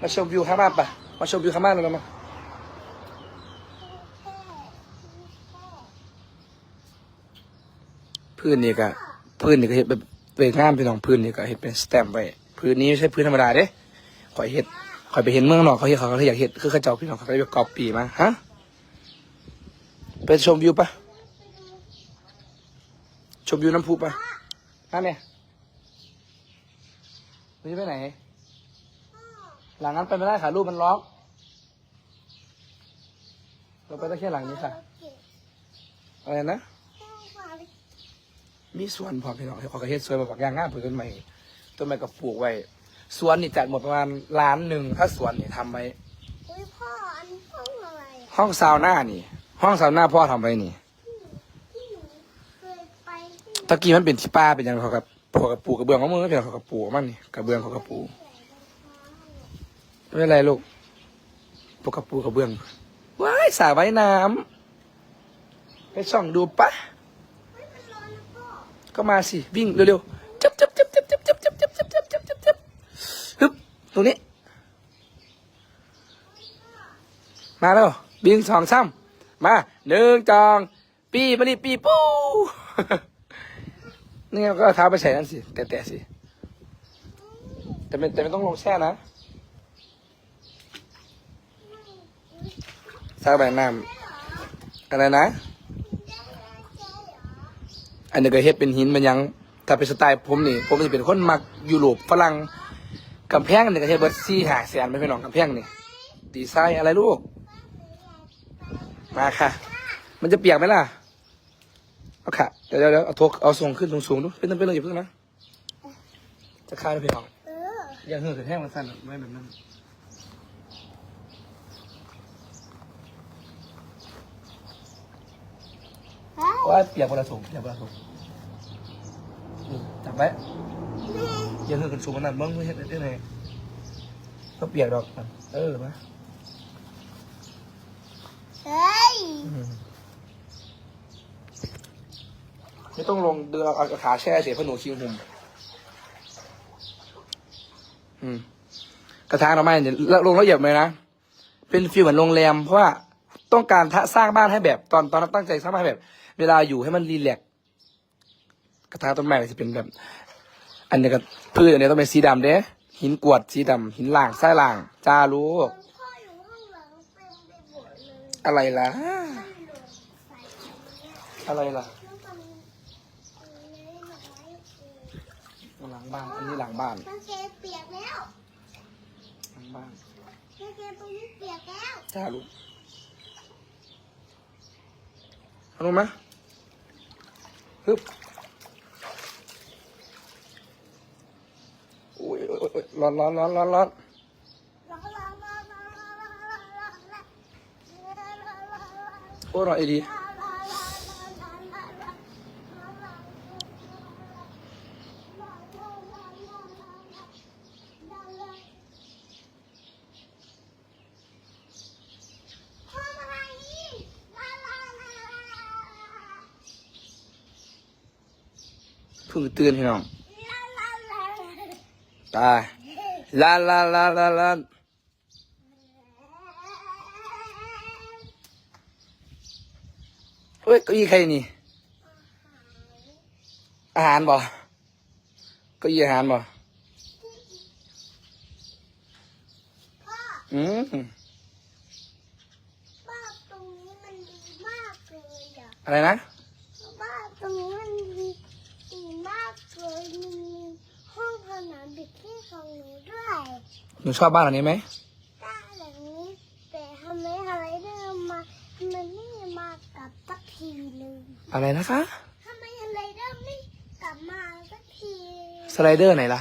มาชมวิวข้างบ้านปะมาชมวิวข้างบ้านเรามาพื้นนี่ก็พื้นนี่ก็เห็ดแบบเป็นงามพี่น้องพื้นนี่ก็เห็ดเป็นสแตมไว้พื้นนี้ไม่ใช่พื้นธรรมดาเด้ข่อยเห็ดข่อยไปเห็นเมืองนอกเขาเห็ดเขาเขาอยากเห็ดคือเขาเจ้าพี่น้องเขาก็เลยไปกอบปีมาฮะไปชมวิวปะชมวิวน้ำพุปะมาเนี่ยเราจะไปไหน หลังนั้นไปไม่ได้ค่ะรูปมันล็อก เราไปได้แค่หลังนี้ค่ะ อะไรนะ มีสวนพอพี่น้องให้ขอกระเฮ็ดสวนมาปักยางง่ามปลูกต้นไม้ต้นไม้กับปลูกไว้ สวนนี่จัดหมดประมาณล้านหนึ่ง ถ้าสวนนี่ทำไว้อุ้ยพ่ออันนี้ห้องอะไร ห้องซาวน่านี่ ห้องซาวน่าพ่อทำไว้นี่ที่หนูเคยไปที่ตะกี้มันเป็นที่ป้าเป็นหยังเขากับพวกกับปูกระเบื้องของมือเป็นเขากับปูของมันนี่กระเบื้องเขากับปู ไม่เป็นไรลูกพวกกับปูกระเบื้องว้ายสระว่ายน้ำไปส่องดูปะก็มาสิ วิ่งเร็วๆจับจับจับจับจับจับจับจับจับจับจับจับจับฮึบตรงนี้ มาแล้วบิงสองซ้ำมาหนึ่งจองปีมาดิปีปูนี่ก็เอาเท้าไปใส่นั่นสิ แตะๆสิ แต่ไม่แต่ไม่ต้องลงแช่นะ สร้างแบบน้ำอะไรนะ อันนี้ก็เฮ็ดเป็นหินมันยัง ถ้าเป็นสไตล์ผมนี่ ผมจะเป็นคนมักยุโรปฝรั่งกำแพงนี่ก็เฮ็ดเบิดซี่หาแสนไม่เป็นหรองกำแพงนี่ดีไซน์อะไรลูก มาค่ะ มันจะเปียกไหมล่ะ เอาค่ะ เดี๋ยวเดี๋ยวเดี๋ยวเอาโทรเอาส่งขึ้นสูงๆดูเป็นต้องเป็นต้องอย่าเพิ่งนะ จะคายด้วยพี่น้องเอออย่าเหือะแห้งมันสั่นไม่แบบนั้น เฮ้ย ว่าเปียกคนละสูงเปียกคนละสูงอืมจับไว้แม่อย่าเหือะกันสูงมันนั่นเบิ้งไม่เห็นได้ไงก็เปียกดอกมันเออมาเฮ้ยไม่ต้องลงเดือเอาเอาขาแช่เสียเพราะหนูคิวหุ่มอืมกระถางดอกไม้เนี่ยลงละเอียดเลยนะ เป็นฟีลเหมือนโรงแรมเพราะว่าต้องการทะสร้างบ้านให้แบบตอนตอนนั้นตั้งใจสร้างบ้านให้แบบ เวลาอยู่ให้มันรีแลกซ์กระถางต้นไม้จะเป็นแบบ อันนี้ก็พืชอันนี้ต้องเป็นสีดำเด้หินกรวดสีดำหินล่างไส้ล่าง จ้าลูกพ่ออยู่ข้างหลังเต็มไปหมดเลยอะไรล่ะมันหลงใส่เนี่ยอะไรล่ะแล้วมันอันนี้หน่อยหลังบ้านอันนี้หลังบ้านกางเกงเปียกแล้วหลังบ้านกางเกงตรงนี้เปียกแล้ว จ้าลูกเอาลงมา Hup. Ui, ui, lan, lan, lan, lan. Orang ini. พิ่งตื่นพี่น้องตายลาลาลาลาลาเฮ้ยเก้าอี้ใครนี่ อาหารบ่เก้าอี้อาหารบ่อืมบ้านตรงนี้มันดีมากเลยอะอะไรนะ บ้านตรงนี้มันดีดีมากเลยมีห้องสนามเด็กที่ของหนูด้วย ห นูชอบบ้านหลังนี้ไหมบ้านหลังนี้ แต่ทำไมอะไรเดิมมามันไม่มากับสักทีเลยอะไรนะคะทำไมอะไรเดิมไม่กลับมาสักทีสไลเดอร์ไหนล่ะ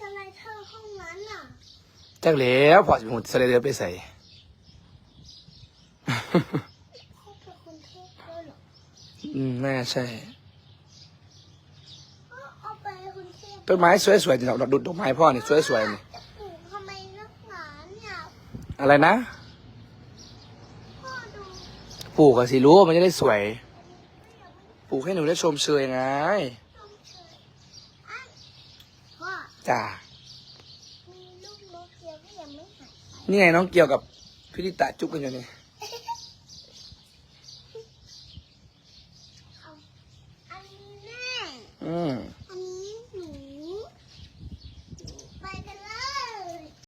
สไลเดอร์ห้องนั้นอะจักแล้วพอจะเป็นหุ่นสไลเดอร์ไปใส่เขาเป็นคนเทพด้วยเหรออืมน่าใช่เอาเอาไปคนเทพต้นไม้สวยๆดอกดอกดอกไม้พ่อนี่สวยๆนี่ปลูกทำไมนักหนาเนี่ย อะไรนะ ปลูกอะสิรู้มันจะได้สวย ปลูกให้หนูได้ชมเชยไงพ่อจ้านี่ไงน้องเกี่ยวกับพิธิตาจุ๊บกันอยู่นี่